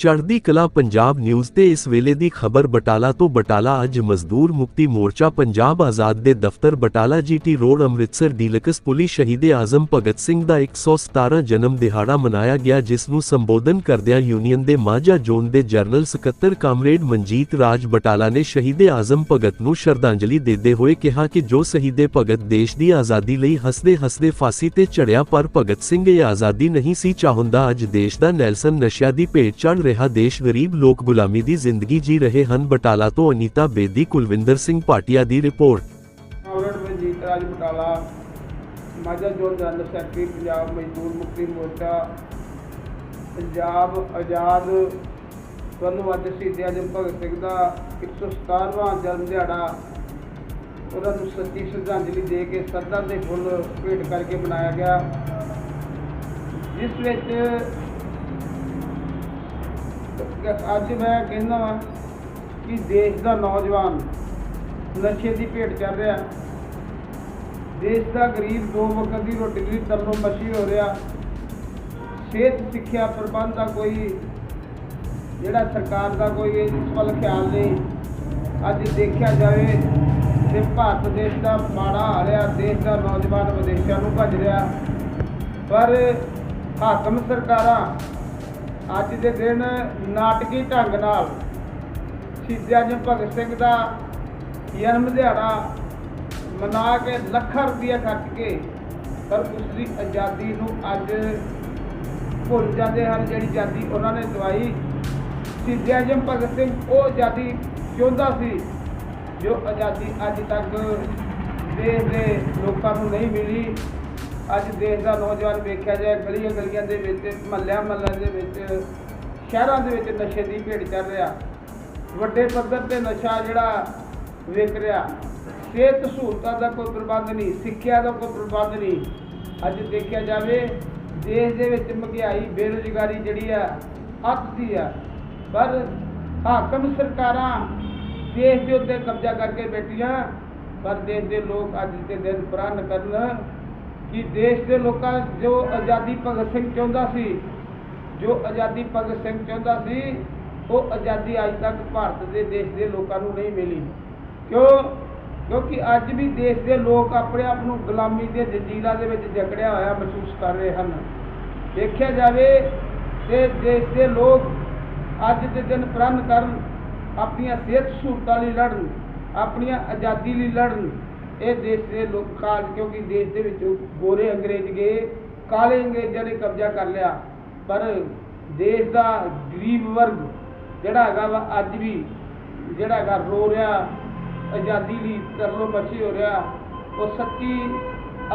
ਚੜ੍ਹਦੀ ਕਲਾ ਪੰਜਾਬ ਨਿਊਜ਼ ਤੇ ਇਸ ਵੇਲੇ ਦੀ ਖਬਰ ਬਟਾਲਾ ਤੋਂ ਬਟਾਲਾ ਅੱਜ ਮਜ਼ਦੂਰ ਮੁਕਤੀ ਮੋਰਚਾ ਪੰਜਾਬ ਆਜ਼ਾਦ ਦੇ ਦਫ਼ਤਰ Batala GT road Amritsar deluxe police ਸ਼ਹੀਦੇ ਆਜ਼ਮ ਭਗਤ ਸਿੰਘ ਦਾ 117 ਜਨਮ ਦਿਹਾੜਾ ਮਨਾਇਆ ਗਿਆ, ਜਿਸ ਨੂੰ ਸੰਬੋਧਨ ਕਰਦਿਆਂ ਯੂਨੀਅਨ ਦੇ ਮਾਝਾ ਜ਼ੋਨ ਦੇ ਜਨਰਲ ਸਕੱਤਰ ਕਾਮਰੇਡ ਮਨਜੀਤ ਰਾਜ ਬਟਾਲਾ ਨੇ ਸ਼ਹੀਦੇ ਆਜ਼ਮ ਭਗਤ ਨੂੰ ਸ਼ਰਧਾਂਜਲੀ ਦਿੰਦੇ ਹੋਏ ਕਿਹਾ ਕਿ ਜੋ ਸ਼ਹੀਦੇ ਭਗਤ ਦੇਸ਼ ਦੀ ਆਜ਼ਾਦੀ ਲਈ ਹੱਸਦੇ ਹੱਸਦੇ ਫਾਂਸੀ ਤੇ ਚੜਿਆ ਪਰ ਭਗਤ ਸਿੰਘ ਇਹ ਆਜ਼ਾਦੀ ਨਹੀਂ ਸੀ ਚਾਹੁੰਦਾ। ਅੱਜ ਦੇਸ਼ ਦਾ ਨੈਲਸਨ ਨਸ਼ਿਆਂ ਦੀ ਭੇਟ ਚੜ ਰਿਹਾ ਦੇਸ਼ ਗਰੀਬ ਲੋਕ ਗੁਲਾਮੀ ਦੀ ਜ਼ਿੰਦਗੀ ਜੀ ਰਹੇ ਹਨ। ਬਟਾਲਾ ਤੋਂ ਅਨੀਤਾ ਬੇਦੀ, ਕੁਲਵਿੰਦਰ ਸਿੰਘ ਭਾਟੀਆ ਦੀ report. Comrade Manjit Raj Batala, Majha zone general secretary, Punjab Mazdoor Mukti Morcha, Punjab ਆਜ਼ਾਦ ਵੱਲੋਂ ਸ਼ਹੀਦ ਆਜਮ ਭਗਤ ਸਿੰਘ ਦਾ 117ਵਾਂ ਜਨਮ ਦਿਹਾੜਾ ਉਹਨਾਂ ਨੂੰ ਸੱਚੀ ਸ਼ਰਧਾਂਜਲੀ ਦੇ ਕੇ ਸਰਦਾਂ ਦੇ ਫੁੱਲ ਭੇਟ ਕਰਕੇ ਮਨਾਇਆ ਗਿਆ। ਜਿਸ ਵਿੱਚ ਅੱਜ ਮੈਂ ਕਹਿੰਦਾ ਵਾਂ ਕਿ ਦੇਸ਼ ਦਾ ਨੌਜਵਾਨ ਨਸ਼ੇ ਦੀ ਭੇਟ ਚੱਲ ਰਿਹਾ। ਦੇਸ਼ ਦਾ ਗਰੀਬ ਦੋ ਵਕਤ ਦੀ ਰੋਟੀ ਲਈ ਤਰਲੋ ਮੱਛੀ ਹੋ ਰਿਹਾ। ਸਿਹਤ ਸਿੱਖਿਆ ਪ੍ਰਬੰਧ ਦਾ ਕੋਈ, ਜਿਹੜਾ ਸਰਕਾਰ ਦਾ ਕੋਈ ਇਸ ਵੱਲ ਖਿਆਲ ਨਹੀਂ। ਅੱਜ ਦੇਖਿਆ ਜਾਵੇ ਤੇ ਭਾਰਤ ਦੇਸ਼ ਦਾ ਮਾੜਾ ਹਾਲ ਆ ਦੇਸ਼ ਦਾ ਨੌਜਵਾਨ ਵਿਦੇਸ਼ਾਂ ਨੂੰ ਭੱਜ ਰਿਹਾ। ਪਰ ਹਾਕਮ ਸਰਕਾਰਾਂ ਅੱਜ ਦੇ ਦਿਨ ਨਾਟਕੀ ਢੰਗ ਨਾਲ ਸ਼ਹੀਦ ਆਜਮ ਭਗਤ ਸਿੰਘ ਦਾ ਜਨਮ ਦਿਹਾੜਾ ਮਨਾ ਕੇ ਲੱਖਾਂ ਰੁਪਇਆ ਖਰਚ ਕੇ ਪਰ ਉਸ ਦੀ ਆਜ਼ਾਦੀ ਨੂੰ ਅੱਜ ਭੁੱਲ ਜਾਂਦੇ ਹਨ, ਜਿਹੜੀ ਆਜ਼ਾਦੀ ਉਹਨਾਂ ਨੇ ਦਵਾਈ। ਸ਼ਹੀਦ ਆਜਮ ਭਗਤ ਸਿੰਘ ਉਹ ਆਜ਼ਾਦੀ ਚਾਹੁੰਦਾ ਸੀ ਜੋ ਆਜ਼ਾਦੀ ਅੱਜ ਤੱਕ ਦੇਸ਼ ਦੇ ਲੋਕਾਂ ਨੂੰ ਨਹੀਂ ਮਿਲੀ। ਅੱਜ ਦੇਸ਼ ਦਾ ਨੌਜਵਾਨ ਵੇਖਿਆ ਜਾਏ, ਗਲੀਆਂ ਗਲੀਆਂ ਦੇ ਵਿੱਚ, ਮਹੱਲਿਆਂ ਮਹੱਲਿਆਂ ਦੇ ਵਿੱਚ, ਸ਼ਹਿਰਾਂ ਦੇ ਵਿੱਚ ਨਸ਼ੇ ਦੀ ਭੇਟ ਚੱਲ ਰਿਹਾ। ਵੱਡੇ ਪੱਧਰ ਤੇ ਨਸ਼ਾ ਜਿਹੜਾ ਵੇਖ ਰਿਹਾ। ਸਿਹਤ ਸਹੂਲਤਾਂ ਦਾ ਕੋਈ ਪ੍ਰਬੰਧ ਨਹੀਂ, ਸਿੱਖਿਆ ਦਾ ਕੋਈ ਪ੍ਰਬੰਧ ਨਹੀਂ। ਅੱਜ ਦੇਖਿਆ ਜਾਵੇ, ਦੇਸ਼ ਦੇ ਵਿੱਚ ਮਹਿੰਗਾਈ, ਬੇਰੁਜ਼ਗਾਰੀ ਜਿਹੜੀ ਆ, ਅੱਤ ਦੀ ਆ। ਪਰ ਹਾਕਮ ਸਰਕਾਰਾਂ ਦੇਸ਼ ਦੇ ਉੱਤੇ ਕਬਜ਼ਾ ਕਰਕੇ ਬੈਠੀਆਂ, ਪਰ ਦੇਸ਼ ਦੇ ਲੋਕ ਅੱਜ ਦੇ ਦਿਨ ਪ੍ਰਣ ਕਰਨ ਕਿ ਦੇਸ਼ ਦੇ ਲੋਕਾਂ ਜੋ ਆਜ਼ਾਦੀ ਭਗਤ ਸਿੰਘ ਚਾਹੁੰਦਾ ਸੀ, ਜੋ ਆਜ਼ਾਦੀ ਭਗਤ ਸਿੰਘ ਚਾਹੁੰਦਾ ਸੀ, ਉਹ ਆਜ਼ਾਦੀ ਅੱਜ ਤੱਕ ਭਾਰਤ ਦੇ ਦੇਸ਼ ਦੇ ਲੋਕਾਂ ਨੂੰ ਨਹੀਂ ਮਿਲੀ। ਕਿਉਂ? ਕਿਉਂਕਿ ਅੱਜ ਵੀ ਦੇਸ਼ ਦੇ ਲੋਕ ਆਪਣੇ ਆਪ ਨੂੰ ਗੁਲਾਮੀ ਦੇ ਜੰਜੀਰਾਂ ਦੇ ਵਿੱਚ ਜਕੜਿਆ ਹੋਇਆ ਮਹਿਸੂਸ ਕਰ ਰਹੇ ਹਨ। ਦੇਖਿਆ ਜਾਵੇ ਤੇ ਦੇਸ਼ ਦੇ ਲੋਕ ਅੱਜ ਦੇ ਦਿਨ ਪ੍ਰਣ ਕਰਨ, ਆਪਣੀਆਂ ਸਿਹਤ ਸਹੂਲਤਾਂ ਲਈ ਲੜਨ, ਆਪਣੀਆਂ ਆਜ਼ਾਦੀ ਲਈ ਲੜਨ ਇਹ ਦੇਸ਼ ਦੇ ਲੋਕਾਂ ਕਿਉਂਕਿ ਦੇਸ਼ ਦੇ ਵਿੱਚ ਗੋਰੇ ਅੰਗਰੇਜ਼ ਗਏ, ਕਾਲੇ ਅੰਗਰੇਜ਼ਾਂ ਨੇ ਕਬਜ਼ਾ ਕਰ ਲਿਆ। ਪਰ ਦੇਸ਼ ਦਾ ਗਰੀਬ ਵਰਗ ਜਿਹੜਾ ਹੈਗਾ ਵਾ, ਅੱਜ ਵੀ ਜਿਹੜਾ ਹੈਗਾ ਰੋ ਰਿਹਾ, ਆਜ਼ਾਦੀ ਲਈ ਤਰਲੋ ਮੱਛੀ ਹੋ ਰਿਹਾ, ਉਹ ਸੱਚੀ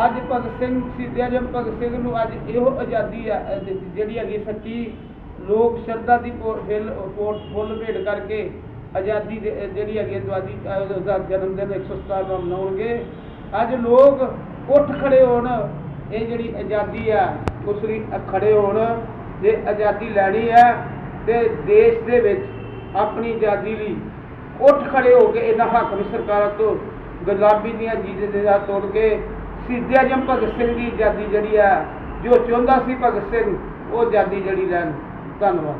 ਅੱਜ ਭਗਤ ਸਿੰਘ ਸਿੱਧਿਆ ਜਮ ਭਗਤ ਸਿੰਘ ਨੂੰ ਅੱਜ ਇਹੋ ਆਜ਼ਾਦੀ ਆ ਜਿਹੜੀ ਹੈਗੀ ਸੱਚੀ ਲੋਕ ਸ਼ਰਧਾ ਦੀ ਪੋ- ਫੁੱਲ ਭੇਟ ਕਰਕੇ ਆਜ਼ਾਦੀ ਦੇ- ਜਿਹੜੀ ਹੈਗੀ ਆਜ਼ਾਦੀ ਉਹਦਾ ਜਨਮ ਦਿਨ 117ਵਾਂ ਮਨਾਉਣਗੇ। ਅੱਜ ਲੋਕ ਉੱਠ ਖੜੇ ਹੋਣ, ਇਹ ਜਿਹੜੀ ਆਜ਼ਾਦੀ ਆ ਉਸ ਲਈ ਖੜੇ ਹੋਣ, ਜੇ ਆਜ਼ਾਦੀ ਲੈਣੀ ਹੈ, ਤੇ ਦੇਸ਼ ਦੇ ਵਿੱਚ ਆਪਣੀ ਆਜ਼ਾਦੀ ਲਈ ਉੱਠ ਖੜੇ ਹੋ ਕੇ ਇਹਨਾਂ ਹਾਕਮ ਸਰਕਾਰਾਂ ਤੋਂ ਗੁਲਾਬੀ ਦੀਆਂ ਜੀਦਾਂ ਤੋੜ ਕੇ ਸਿੱਧਿਆ ਜਮ ਭਗਤ ਸਿੰਘ ਦੀ ਆਜ਼ਾਦੀ ਜਿਹੜੀ ਆ ਜੋ ਚਾਹੁੰਦਾ ਸੀ ਭਗਤ ਸਿੰਘ, ਉਹ ਆਜ਼ਾਦੀ ਜਿਹੜੀ ਲੈਣ। ਧੰਨਵਾਦ।